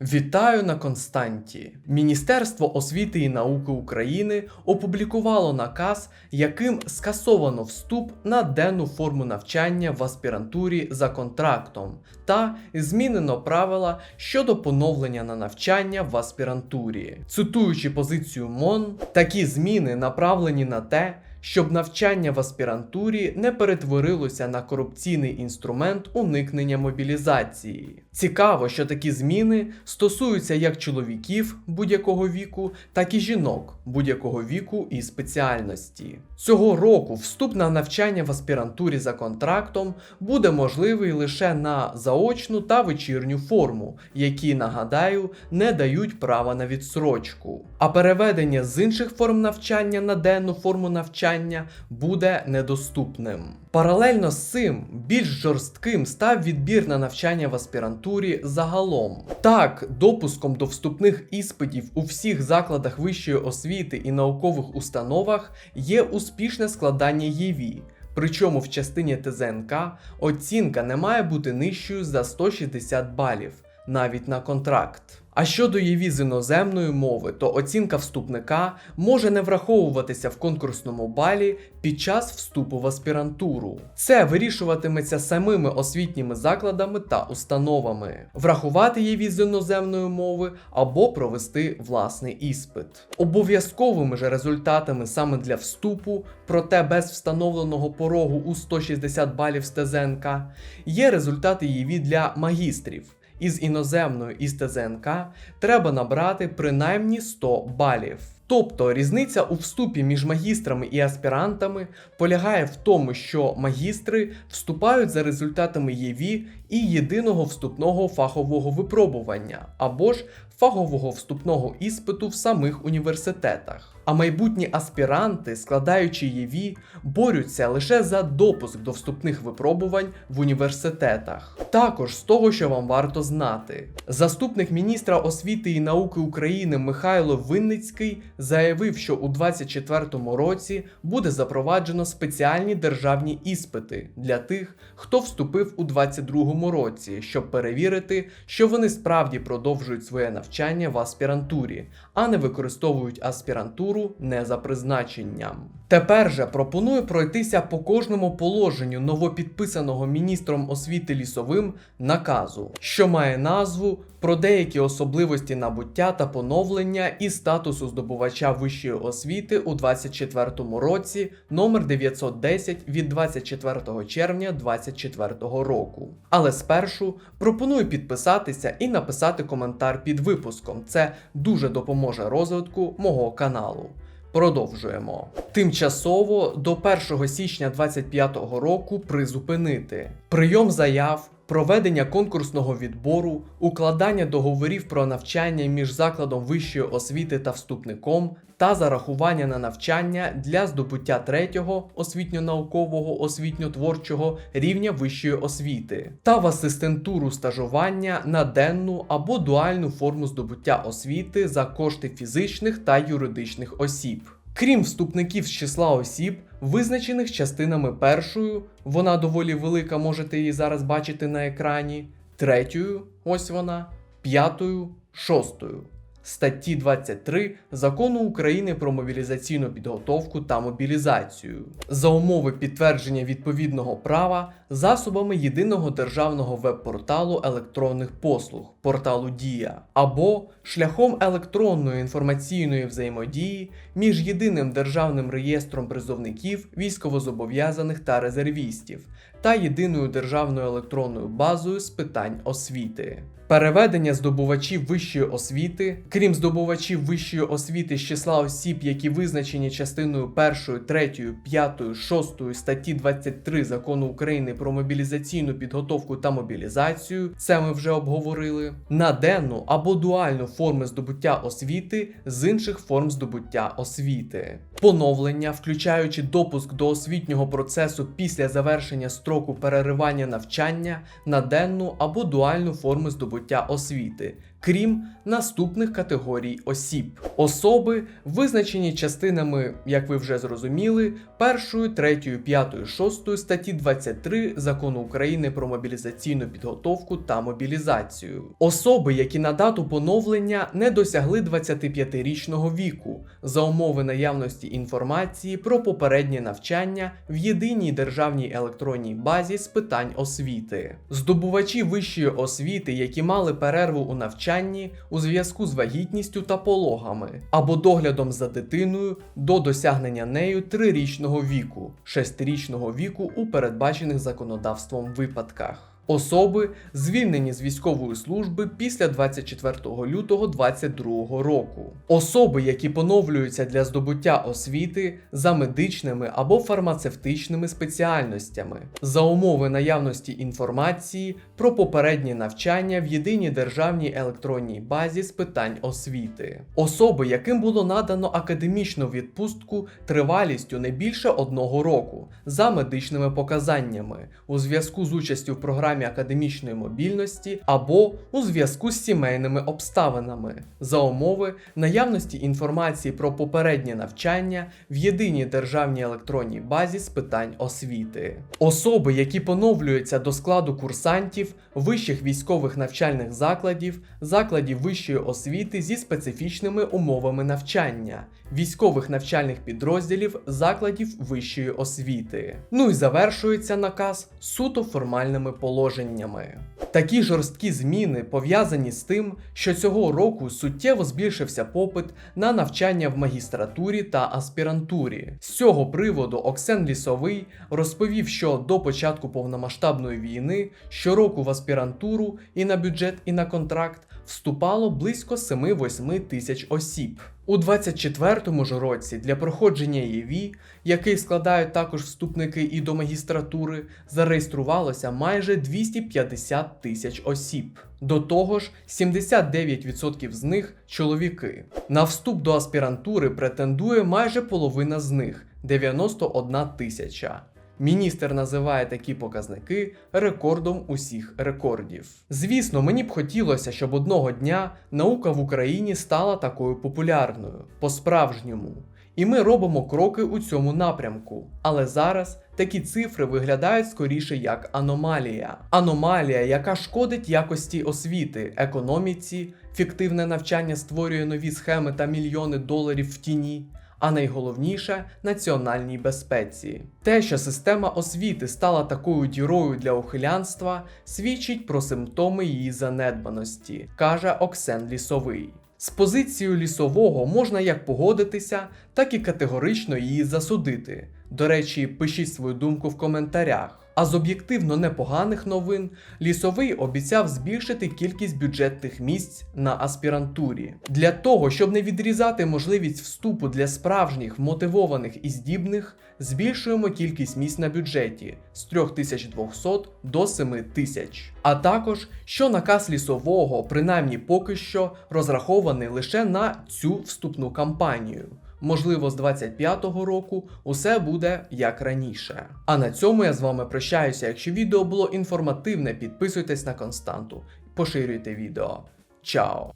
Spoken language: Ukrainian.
Вітаю на Константі. Міністерство освіти і науки України опублікувало наказ, яким скасовано вступ на денну форму навчання в аспірантурі за контрактом та змінено правила щодо поновлення на навчання в аспірантурі. Цитуючи позицію МОН, такі зміни направлені на те, щоб навчання в аспірантурі не перетворилося на корупційний інструмент уникнення мобілізації. Цікаво, що такі зміни стосуються як чоловіків будь-якого віку, так і жінок будь-якого віку і спеціальності. Цього року вступ на навчання в аспірантурі за контрактом буде можливий лише на заочну та вечірню форму, які, нагадаю, не дають права на відсрочку. А переведення з інших форм навчання на денну форму навчання буде недоступним. Паралельно з цим більш жорстким став відбір на навчання в аспірантурі загалом. Так, допуском до вступних іспитів у всіх закладах вищої освіти і наукових установах є успішне складання ЄВІ. Причому в частині ТЗНК оцінка не має бути нижчою за 160 балів, навіть на контракт. А щодо ЄВІ з іноземної мови, то оцінка вступника може не враховуватися в конкурсному балі під час вступу в аспірантуру. Це вирішуватиметься самими освітніми закладами та установами, врахувати ЄВІ з іноземної мови або провести власний іспит. Обов'язковими же результатами саме для вступу, проте без встановленого порогу у 160 балів з ТЗНК, є результати ЄВІ для магістрів із іноземною із ТЗНК треба набрати принаймні 100 балів. Тобто різниця у вступі між магістрами і аспірантами полягає в тому, що магістри вступають за результатами ЄВІ і єдиного вступного фахового випробування або ж фахового вступного іспиту в самих університетах. А майбутні аспіранти, складаючи ЄВІ, борються лише за допуск до вступних випробувань в університетах. Також з того, що вам варто знати, заступник міністра освіти і науки України Михайло Винницький заявив, що у 2024 році буде запроваджено спеціальні державні іспити для тих, хто вступив у 2022 році, щоб перевірити, що вони справді продовжують своє навчання в аспірантурі, а не використовують аспірантуру не за призначенням. Тепер же пропоную пройтися по кожному положенню новопідписаного міністром освіти лісовим наказу, що має назву про деякі особливості набуття та поновлення і статусу здобувача вищої освіти у 2024 році номер 910 від 24 червня 2024 року. Але спершу пропоную підписатися і написати коментар під випуском. Це дуже допоможе розвитку мого каналу. Продовжуємо. Тимчасово до 1 січня 2025 року призупинити прийом заяв, проведення конкурсного відбору, укладання договорів про навчання між закладом вищої освіти та вступником та зарахування на навчання для здобуття третього освітньо-наукового освітньо-творчого рівня вищої освіти та в асистентуру стажування на денну або дуальну форму здобуття освіти за кошти фізичних та юридичних осіб. Крім вступників з числа осіб, визначених частинами першою, вона доволі велика, можете її зараз бачити на екрані, третьою, ось вона, п'ятою, шостою. Статті 23 Закону України про мобілізаційну підготовку та мобілізацію за умови підтвердження відповідного права засобами єдиного державного веб-порталу електронних послуг порталу Дія або шляхом електронної інформаційної взаємодії між єдиним державним реєстром призовників, військовозобов'язаних та резервістів та єдиною державною електронною базою з питань освіти. Переведення здобувачів вищої освіти, крім здобувачів вищої освіти з числа осіб, які визначені частиною 1, 3, 5, 6 статті 23 закону України про мобілізаційну підготовку та мобілізацію, це ми вже обговорили, на денну або дуальну форми здобуття освіти з інших форм здобуття освіти. Поновлення, включаючи допуск до освітнього процесу після завершення строку переривання навчання на денну або дуальну форми здобуття освіти крім наступних категорій осіб. Особи, визначені частинами, як ви вже зрозуміли, першою, третьою, п'ятою, шостою статті 23 закону України про мобілізаційну підготовку та мобілізацію. Особи, які на дату поновлення не досягли 25-річного віку, за умови наявності інформації про попереднє навчання в єдиній державній електронній базі з питань освіти. Здобувачі вищої освіти, які мали перерву у навчанні у зв'язку з вагітністю та пологами, або доглядом за дитиною до досягнення нею трирічного віку, шестирічного віку у передбачених законодавством випадках. Особи, звільнені з військової служби після 24 лютого 2022 року. Особи, які поновлюються для здобуття освіти за медичними або фармацевтичними спеціальностями, за умови наявності інформації про попереднє навчання в єдиній державній електронній базі з питань освіти. Особи, яким було надано академічну відпустку тривалістю не більше одного року за медичними показаннями у зв'язку з участю в програмі академічної мобільності або у зв'язку з сімейними обставинами за умови наявності інформації про попереднє навчання в єдиній державній електронній базі з питань освіти. Особи, які поновлюються до складу курсантів вищих військових навчальних закладів, закладів вищої освіти зі специфічними умовами навчання, військових навчальних підрозділів закладів вищої освіти. Ну і завершується наказ суто формальними положеннями. Такі жорсткі зміни пов'язані з тим, що цього року суттєво збільшився попит на навчання в магістратурі та аспірантурі. З цього приводу Оксен Лісовий розповів, що до початку повномасштабної війни щороку в аспірантуру і на бюджет, і на контракт вступало близько 7-8 тисяч осіб. У 24-му ж році для проходження ЄВІ, який складають також вступники і до магістратури, зареєструвалося майже 250 тисяч осіб. До того ж, 79% з них чоловіки. На вступ до аспірантури претендує майже половина з них 91 тисяча. Міністр називає такі показники рекордом усіх рекордів. Звісно, мені б хотілося, щоб одного дня наука в Україні стала такою популярною, по-справжньому. І ми робимо кроки у цьому напрямку. Але зараз такі цифри виглядають скоріше як аномалія. Аномалія, яка шкодить якості освіти, економіці, фіктивне навчання створює нові схеми та мільйони доларів в тіні а найголовніше національній безпеці. Те, що система освіти стала такою дірою для ухилянства, свідчить про симптоми її занедбаності, каже Оксен Лісовий. З позицією лісового можна як погодитися, так і категорично її засудити. До речі, пишіть свою думку в коментарях. А з об'єктивно непоганих новин лісовий обіцяв збільшити кількість бюджетних місць на аспірантурі. Для того, щоб не відрізати можливість вступу для справжніх, мотивованих і здібних, збільшуємо кількість місць на бюджеті з 3200 до 7000. А також, що наказ лісового, принаймні поки що, розрахований лише на цю вступну кампанію. Можливо, з 25-го року усе буде як раніше. А на цьому я з вами прощаюся. Якщо відео було інформативне, підписуйтесь на константу, поширюйте відео. Чао!